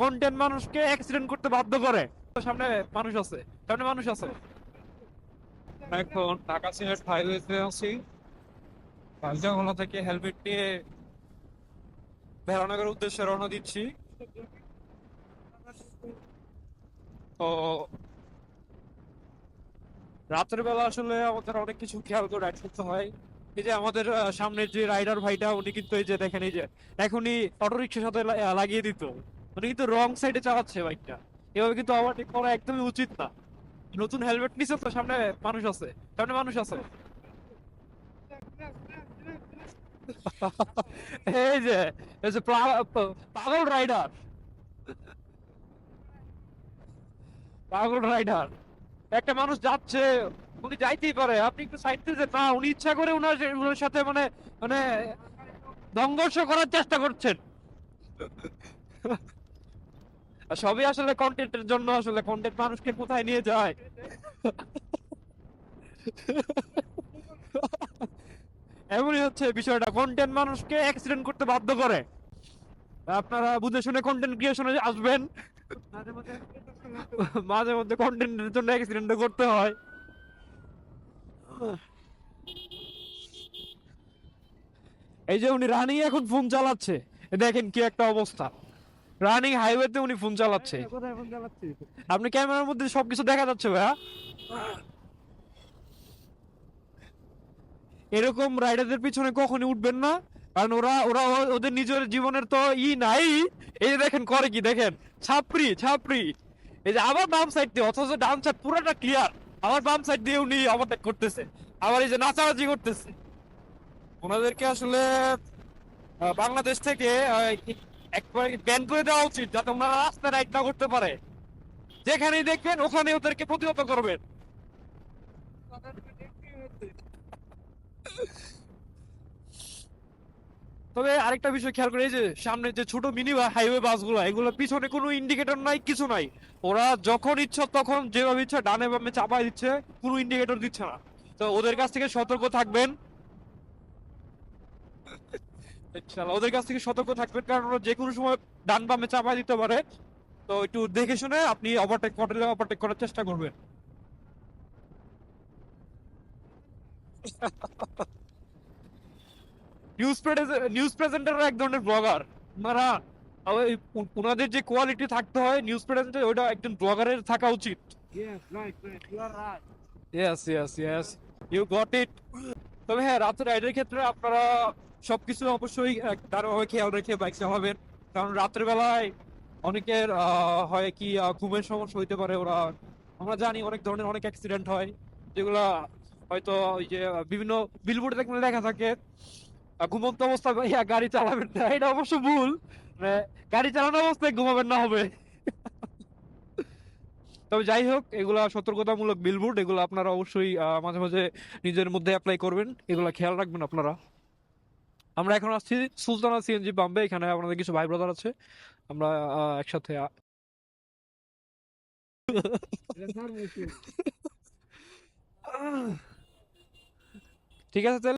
Content মানুষকে accident করতে বাধ্য করে। সামনে মানুষ আছে, সামনে মানুষ আছে। এখন ঢাকা সিলেট হাইওয়েতে আছি। কালজাগোলা থেকে হেলমেট নিয়ে ভেড়ানগরের উদ্দেশ্যে রওনা দিচ্ছি। তো রাতের বেলা আসলে আমাদের অনেক কিছু খেয়াল করে রাইড করতে হয়। এই যে আমাদের সামনের যে রাইডার ভাইটা, উনি কিন্তু এই যে দেখেন, এই যে এখনই অটো রিক্সার সাথে লাগিয়ে দিত। উনি কিন্তু রং সাইডে চালাচ্ছে বাইকটা এভাবে কিন্তু ওভারটেক করা একদমই উচিত না। নতুন হেলমেট নিছে তো সামনে মানুষ আছে, সামনে মানুষ আছে। এই যে এই যে পাগল রাইডার পাগল রাইডার একটা মানুষ যাচ্ছে, উনি যাইতেই পারে। আপনি একটু সাইড যে না, উনি ইচ্ছা করে উনার উনার সাথে মানে মানে সংঘর্ষ করার চেষ্টা করছেন। সবই আসলে কন্টেন্টের জন্য আসলে কন্টেন্ট মানুষকে কোথায় নিয়ে যায়? এমনই হচ্ছে বিষয়টা কন্টেন্ট মানুষকে অ্যাক্সিডেন্ট করতে বাধ্য করে। আপনারা বুঝে শুনে কন্টেন্ট ক্রিয়েশনে আসবেন। মাঝে মধ্যে কন্টেন্টের জন্য অ্যাক্সিডেন্ট করতে হয়। এই যে উনি রানিং এখন ফোন চালাচ্ছে, দেখেন কি একটা অবস্থা। রানিং হাইওয়েতে উনি ফোন চালাচ্ছে। ফোন চালাচ্ছি? আপনি ক্যামেরার মধ্যে সবকিছু দেখা যাচ্ছে ভাইয়া। এরকম রাইডারদের পিছনে কখনই উঠবেন না কারণ ওরা ওরা ওদের নিজের জীবনের তো ই নাই। এই যে দেখেন করে কি দেখেন? ছাপরি ছাপরি এই যে আবার বাম সাইড দিয়ে অথচ ডান সাইড পুরোটা ক্লিয়ার আবার বাম সাইড দিয়ে উনি ওভারটেক করতেছে। আবার এই যে নাচানাচি করতেছে। ওনাদেরকে আসলে বাংলাদেশ থেকে একবার ব্যান করে দেওয়া উচিত যাতে ওনারা রাস্তায় রাইড না করতে পারে। যেখানেই দেখবেন ওখানে ওদেরকে প্রতিহত করবেন। তবে আরেকটা বিষয় খেয়াল করে যে সামনে যে ছোট মিনি হাইওয়ে বাসগুলো, এগুলো পিছনে কোনো ইন্ডিকেটর নাই, কিছু নাই। ওরা যখন ইচ্ছা তখন যেভাবে ইচ্ছা ডানে বামে চাপাই দিচ্ছে, কোনো ইন্ডিকেটর দিচ্ছে না। তো ওদের কাছ থেকে সতর্ক থাকবেন। ইনশাআল্লাহ, ওদের কাছ থেকে সতর্ক থাকবেন কারণ ওরা যে কোনো সময় ডান বামে চাপাই দিতে পারে। তো একটু দেখে শুনে আপনি ওভারটেক করলে ওভারটেক করার চেষ্টা করবেন। নিউজ নিউজ প্রেজেন্টার এক ধরনের ব্লগার ওনারা ওই ওনাদের যে কোয়ালিটি থাকতে হয় নিউজ প্রেজেন্টার ওইটা একজন ব্লগারের থাকা উচিত. Yes yes yes you got it তবে হ্যাঁ রাতের রাইডের ক্ষেত্রে আপনারা সবকিছু অবশ্যই দারুণভাবে খেয়াল রেখে বাইক চালাবেন। কারণ রাতের বেলায় অনেকের হয় কি ঘুমের সমস্যা হইতে পারে ওরা। আমরা জানি অনেক ধরনের অনেক অ্যাক্সিডেন্ট হয়, যেগুলা হয়তো ওই যে বিভিন্ন বিলবোর্ডে দেখলে লেখা থাকে ঘুমন্ত অবস্থায় ভাইয়া গাড়ি চালাবেন না। এটা অবশ্য ভুল। মানে গাড়ি চালানো অবস্থায় ঘুমাবেন না হবে। তবে যাই হোক, এগুলা সতর্কতামূলক বিলবোর্ড এগুলো আপনারা অবশ্যই মাঝে মাঝে নিজের মধ্যে অ্যাপ্লাই করবেন। এগুলা খেয়াল রাখবেন আপনারা। আমরা এখন আসছি সুলতানা সিএনজি পাম্পে এখানে আপনাদের কিছু ভাই ব্রাদার আছে আমরা আহ, একসাথে। ঠিক আছে তাহলে